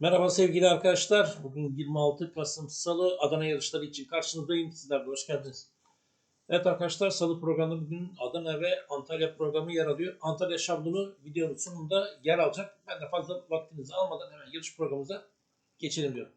Merhaba sevgili arkadaşlar. Bugün 26 Kasım Salı Adana yarışları için karşınızdayım. Sizler de hoş geldiniz. Evet arkadaşlar Salı programında bugün Adana ve Antalya programı yer alıyor. Antalya şablonu videonun sonunda yer alacak. Ben de fazla vaktinizi almadan hemen yarış programımıza geçelim diyorum.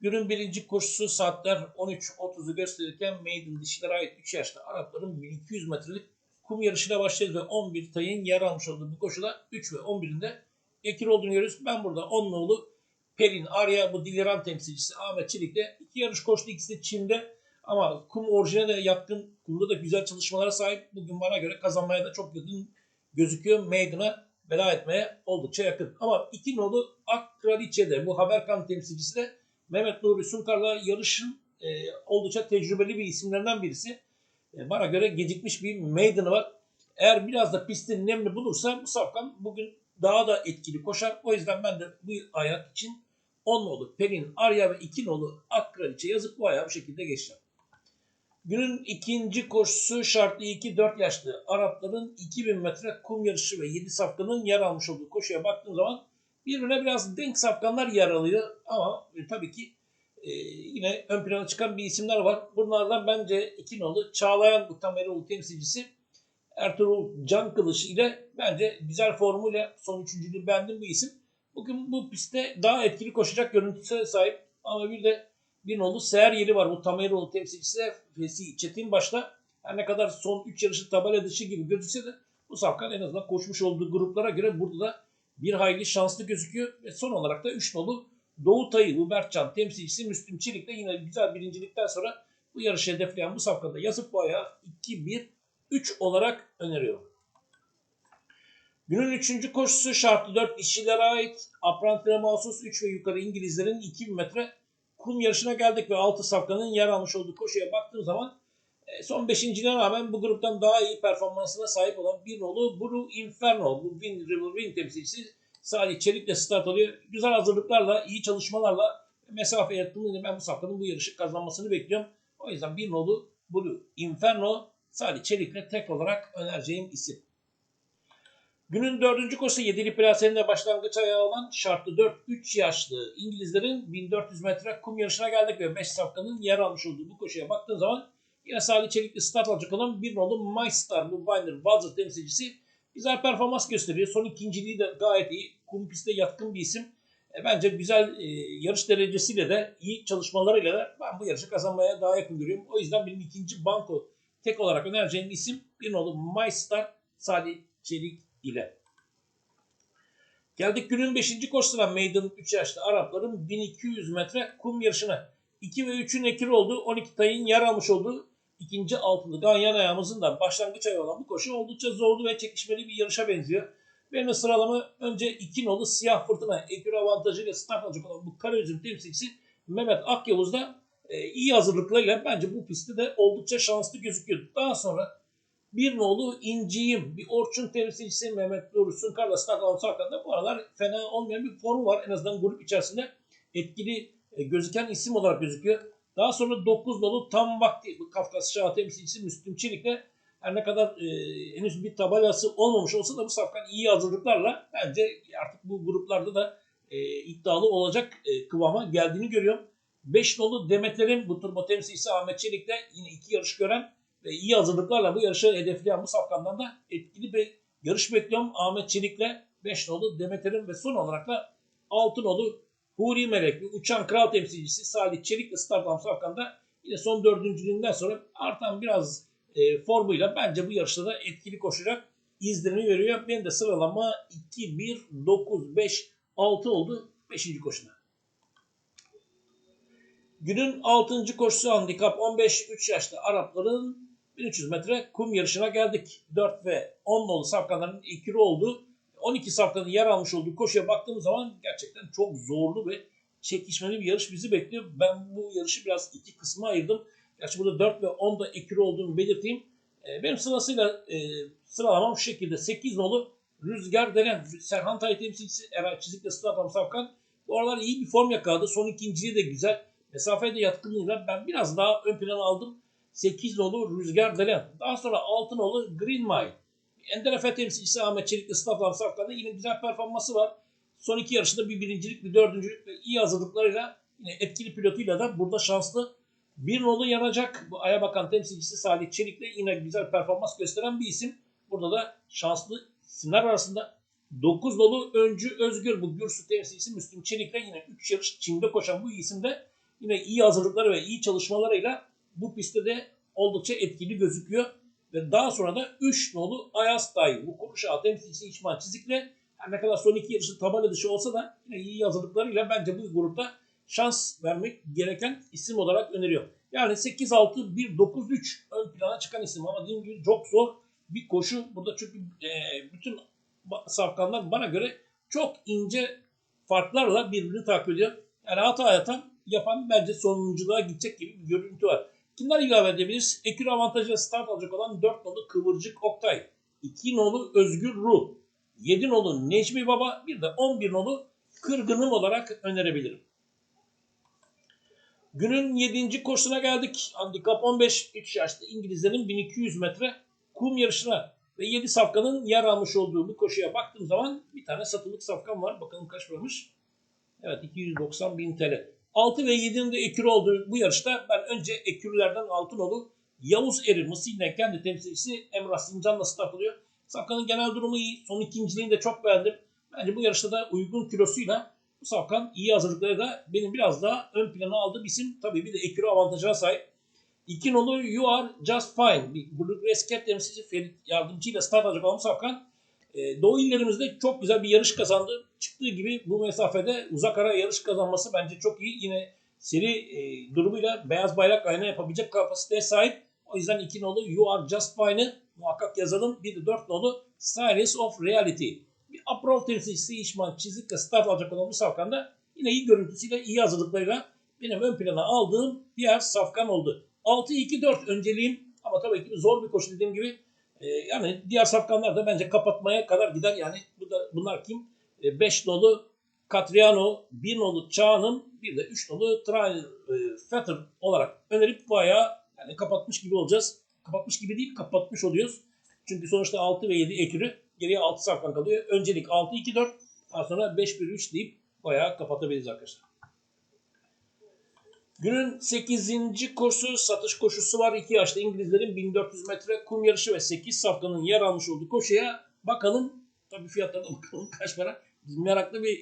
Günün birinci koşusu saatler 13.30'u gösterirken Maiden dişilere ait 3 yaşlı Arapların 1200 metrelik kum yarışına başlayacağız ve 11 tayın yer almış olduğu bu koşuda 3 ve 11'inde ekil olduğunu görüyoruz. Ben burada 10 nolu Pelin Arya bu Diliran temsilcisi Ahmet Çelik'le iki yarış koştu. İkisi de Çin'de ama kum orijine de yatkın. Kumda da güzel çalışmalara sahip. Bugün bana göre kazanmaya da çok yakın gözüküyor. Meydan'a veda etmeye oldukça yakın. Ama iki nolu Ak Kraliçe'de bu Haberkan temsilcisi de Mehmet Nuri Sunkar'la yarışın e, oldukça tecrübeli bir isimlerden birisi. E, bana göre gecikmiş bir meydanı var. Eğer biraz da pistin nemli bulursa bu safkan bugün daha da etkili koşar. O yüzden ben de bu ayak için 10 nolu Pelin Arya ve 2 nolu Ak Kraliçe yazıp bu ayağı bu şekilde geçeceğim. Günün ikinci koşusu şartlı 2-4 yaşlı Arapların 2000 metre kum yarışı ve 7 safkanın yer almış olduğu koşuya baktığım zaman birbirine biraz denk safkanlar yer alıyor ama e, tabii ki e, yine ön plana çıkan bir isimler var. Bunlardan bence 2 nolu Çağlayan Utameroğlu temsilcisi Ertuğrul Can Kılıç ile bence güzel formuyla son üçüncülüğü beğendim bu isim. Bugün bu pistte daha etkili koşacak görüntüsüne sahip ama bir de bir nolu seher yeri var. Bu Tameroğlu temsilcisi Fesi Çetin başta her ne kadar son 3 yarışı tabela dışı gibi gözükse de bu safkan en azından koşmuş olduğu gruplara göre burada da bir hayli şanslı gözüküyor. Ve son olarak da 3 nolu Doğu Tayı bu Berkcan temsilcisi Müslüm Çelik de yine güzel birincilikten sonra bu yarışı hedefleyen bu safkada yazıp ayağı 2-1 3 olarak öneriyorum. Günün 3. koşusu şartlı 4 işçilere ait Apprentice'e mahsus 3 ve yukarı İngilizlerin 2000 metre kum yarışına geldik ve 6 safkanın yer almış olduğu koşuya baktığım zaman e, son 5.liğine rağmen bu gruptan daha iyi performansına sahip olan bir nolu Blue Inferno, bu Win River Win temsilcisi Salih Çelik'le start alıyor. Güzel hazırlıklarla, iyi çalışmalarla mesafe yakınlığıyla ben bu safkanın bu yarışı kazanmasını bekliyorum. O yüzden bir nolu Blue Inferno Salih Çelik'le tek olarak önereceğim isim. Günün dördüncü koşusu 7'li plasenin başlangıç ayağı olan şartlı 4-3 yaşlı İngilizlerin 1400 metre kum yarışına geldik ve 5 safkanın yer almış olduğu bu koşuya baktığın zaman yine Salih Çelik'le start alacak olan bir nolu My Star bu Binder Walzer temsilcisi güzel performans gösteriyor. Son ikinciliği de gayet iyi. Kum pistte yatkın bir isim. E, bence güzel e, yarış derecesiyle de iyi çalışmalarıyla da ben bu yarışı kazanmaya daha yakın görüyorum. O yüzden benim ikinci banko tek olarak önereceğim isim bir nolu My Star Salih Çelik ile. Geldik günün 5. koşusuna Maiden 3 yaşlı Arapların 1200 metre kum yarışına. 2 ve 3'ün ekili olduğu 12 tayın yer almış olduğu ikinci altılı Ganyan ayağımızın da başlangıç ayı olan bu koşu oldukça zorlu ve çekişmeli bir yarışa benziyor. Benim sıralama önce 2 nolu siyah fırtına ekür avantajıyla start alacak olan bu Karaözüm temsilcisi Mehmet Akyavuz da e, iyi hazırlıklarıyla bence bu pistte de oldukça şanslı gözüküyor. Daha sonra bir nolu İnci'yim, bir Orçun temsilcisi Mehmet Nuri Sunkar'la start alan Sarkan'da bu aralar fena olmayan bir formu var. En azından grup içerisinde etkili e, gözüken isim olarak gözüküyor. Daha sonra 9 nolu tam vakti bu Kafkas Şah temsilcisi Müslüm Çelik'le her ne kadar e, henüz bir tabelası olmamış olsa da bu safkan iyi hazırlıklarla bence artık bu gruplarda da e, iddialı olacak e, kıvama geldiğini görüyorum. 5 nolu Demetler'in bu turbo temsilcisi Ahmet Çelik'le yine iki yarış gören ve iyi hazırlıklarla bu yarışı hedefleyen bu safkandan da etkili bir yarış bekliyorum. Ahmet Çelik'le 5 nolu Demetler'in ve son olarak da 6 nolu Huri Melek, uçan kral temsilcisi Salih Çelik'le start alan safkanda yine son dördüncülüğünden sonra artan biraz e, formuyla bence bu yarışta da etkili koşacak izlenimi veriyor. Benim de sıralama 2, 1, 9, 5, 6 oldu 5. koşuda. Günün 6. koşusu handikap 15-3 yaşlı Arapların 1300 metre kum yarışına geldik. 4 ve 10 nolu safkanların ikili olduğu 12 safkanın yer almış olduğu koşuya baktığımız zaman gerçekten çok zorlu ve çekişmeli bir yarış bizi bekliyor. Ben bu yarışı biraz iki kısma ayırdım. Gerçi burada 4 ve 10 da ikili olduğunu belirteyim. Benim sırasıyla e, sıralamam şu şekilde. 8 nolu Rüzgar denen Serhan Tay temsilcisi Eray Çizik'le Stadam Safkan. Bu aralar iyi bir form yakaladı. Son ikinciliği de güzel. Mesafede yatkınlığıyla ben biraz daha ön plana aldım. 8 nolu Rüzgar Delen. Daha sonra 6 nolu Green Mile. Enderefe temsilcisi Ahmet Çelik Islaflam Safkan'da yine güzel performansı var. Son iki yarışında bir birincilik, bir dördüncülük ve iyi hazırlıklarıyla yine etkili pilotuyla da burada şanslı bir nolu yanacak. Bu Aya Bakan temsilcisi Salih Çelik'le yine güzel performans gösteren bir isim. Burada da şanslı isimler arasında 9 nolu öncü Özgür bu Gürsü temsilcisi Müslüm Çelik'le yine 3 yarış Çin'de koşan bu isim de yine iyi hazırlıkları ve iyi çalışmalarıyla bu pistte de oldukça etkili gözüküyor. Ve daha sonra da 3 nolu Ayas Tay bu Kuruşağı temsilcisi İçman Çizik'le her ne kadar son iki yarışı tabela dışı olsa da yine iyi hazırlıklarıyla bence bu grupta şans vermek gereken isim olarak öneriyor. Yani 8-6-1-9-3 ön plana çıkan isim ama dediğim gibi çok zor bir koşu. Burada çünkü e, bütün safkanlar bana göre çok ince farklarla birbirini takip ediyor. Yani hata yatan yapan bence sonunculuğa gidecek gibi bir görüntü var. Kimler ilave edebiliriz? Ekür avantajıyla start alacak olan 4 nolu Kıvırcık Oktay, 2 nolu Özgür Ruh, 7 nolu Necmi Baba, bir de 11 nolu Kırgınım olarak önerebilirim. Günün 7. koşusuna geldik. Handikap 15 3 yaşlı İngilizlerin 1200 metre kum yarışına ve 7 safkanın yer almış olduğu bu koşuya baktığım zaman bir tane satılık safkan var. Bakalım kaç varmış. Evet 290 bin TL. 6 ve 7'nin de ekürü olduğu bu yarışta ben önce ekürülerden Altınolu Yavuz Eri Mısır'la kendi temsilcisi Emrah Sincan'la start alıyor. Safkanın genel durumu iyi. Son ikinciliğini de çok beğendim. Bence bu yarışta da uygun kilosuyla bu Safkan iyi hazırlıkları da benim biraz daha ön plana aldığım isim. Tabii bir de ekürü avantajına sahip. İki nolu You Are Just Fine. Bir Bluegrass Cat temsilcisi Ferit yardımcıyla start alacak olan Safkan. E, Doğu illerimizde çok güzel bir yarış kazandı. Çıktığı gibi bu mesafede uzak ara yarış kazanması bence çok iyi. Yine seri e, durumuyla beyaz bayrak ayna yapabilecek kapasiteye sahip. O yüzden iki nolu You Are Just Fine'ı muhakkak yazalım. Bir de dört nolu Series of Reality. Bir Aprol temsilcisi İşman Çizik'le start alacak olan bu safkanda yine iyi görüntüsüyle, iyi hazırlıklarıyla benim ön plana aldığım diğer safkan oldu. 6-2-4 önceliğim ama tabii ki zor bir koşu dediğim gibi. E, yani diğer safkanlar da bence kapatmaya kadar gider. Yani bu da, bunlar kim? 5 e, nolu Catriano, 1 nolu Çağan'ın bir de 3 nolu Trial e, Fetter olarak önerip bayağı yani kapatmış gibi olacağız. Kapatmış gibi değil, kapatmış oluyoruz. Çünkü sonuçta 6 ve 7 ekürü geriye 6 safkan kalıyor. Öncelik 6-2-4 daha sonra 5-1-3 deyip bayağı kapatabiliriz arkadaşlar. Günün 8. koşusu satış koşusu var. 2 yaşlı İngilizlerin 1400 metre kum yarışı ve 8 safkanın yer almış olduğu koşuya bakalım. Tabii fiyatlarına bakalım kaç para. Biz meraklı bir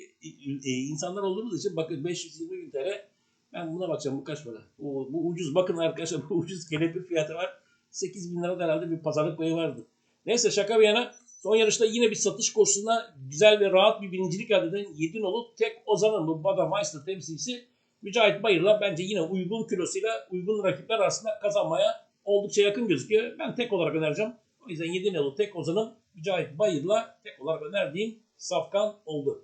e, insanlar olduğumuz için bakın 520 bin TL. Ben buna bakacağım bu kaç para. Bu, bu ucuz bakın arkadaşlar bu ucuz kelepir fiyatı var. 8 bin lira herhalde bir pazarlık payı vardı. Neyse şaka bir yana son yarışta yine bir satış koşusunda güzel ve rahat bir birincilik elde eden 7 nolu tek Ozan'ın bu Bada Meister temsilcisi Mücahit Bayır'la bence yine uygun kilosuyla uygun rakipler arasında kazanmaya oldukça yakın gözüküyor. Ben tek olarak önereceğim. O yüzden 7 nolu tek Ozan'ın Mücahit Bayır'la tek olarak önerdiğim safkan oldu.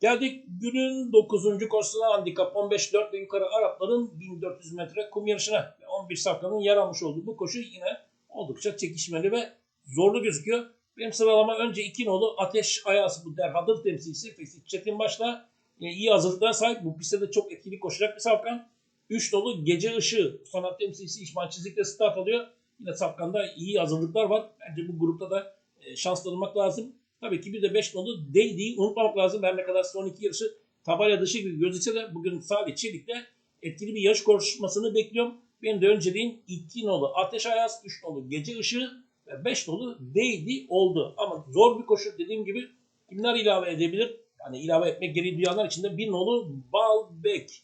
Geldik günün 9. koşusuna handikap 15-4 ve yukarı Arapların 1400 metre kum yarışına. 11 safkanın yer almış olduğu bu koşu yine oldukça çekişmeli ve zorlu gözüküyor. Benim sıralama önce 2 nolu Ateş Ayası bu derhadır temsilcisi Fesih Çetinbaş'la e, iyi hazırlıklara sahip. Bu pistte de çok etkili koşacak bir safkan. 3 dolu Gece Işığı sanat temsilcisi İşman Çizik'le start alıyor. Yine safkanda iyi hazırlıklar var. Bence bu grupta da e, şans tanımak lazım. Tabii ki bir de 5 nolu Değdi'yi unutmamak lazım. Her ne kadar son iki yarışı tabela dışı gibi gözükse de bugün Salih Çelik'te etkili bir yarış koşmasını bekliyorum. Benim de önceliğim 2 nolu Ateş Ayaz, 3 nolu Gece Işığı ve 5 nolu Değdi oldu. Ama zor bir koşu dediğim gibi kimler ilave edebilir? Yani ilave etmek gereği duyanlar için de 1 nolu Balbek,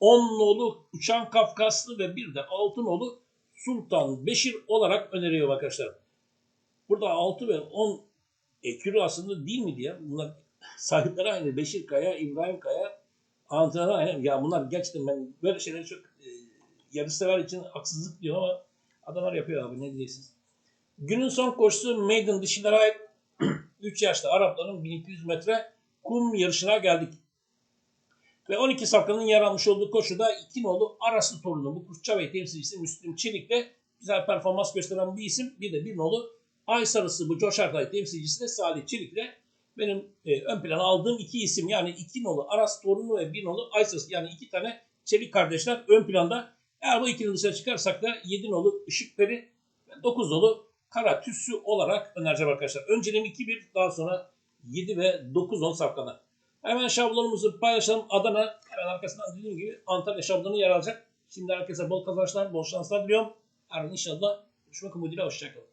10 nolu Uçan Kafkaslı ve bir de 6 nolu Sultan Beşir olarak öneriyor arkadaşlar. Burada 6 ve 10 ekürü aslında değil mi diye. Bunlar sahipleri aynı. Beşir Kaya, İbrahim Kaya, antrenör aynı. Ya bunlar gerçekten ben böyle şeyleri çok e, yarışsever için haksızlık diyor ama adamlar yapıyor abi ne diyeceksiniz. Günün son koşusu Maiden dişilere ait 3 yaşlı Arapların 1200 metre kum yarışına geldik. Ve 12 safkanın yer almış olduğu koşuda 2 nolu Araslı torunu bu Kurtçabey temsilcisi Müslüm Çelik'le güzel performans gösteren bir isim. Bir de bir nolu Ay Sarısı bu Coşarkay temsilcisi de Salih Çelik'le benim e, ön plana aldığım iki isim yani iki nolu Aras torunu ve bir nolu Ay Sarısı yani iki tane Çelik kardeşler ön planda. Eğer bu ikinin dışarı çıkarsak da 7 nolu Işık Peri ve 9 nolu Kara Tüssü olarak önereceğim arkadaşlar. Önceliğim 2-1 daha sonra 7 ve 9 nolu safkanlar. Hemen şablonumuzu paylaşalım. Adana hemen arkasından dediğim gibi Antalya şablonu yer alacak. Şimdi herkese bol kazançlar, bol şanslar diliyorum. Yarın inşallah görüşmek umuduyla hoşçakalın.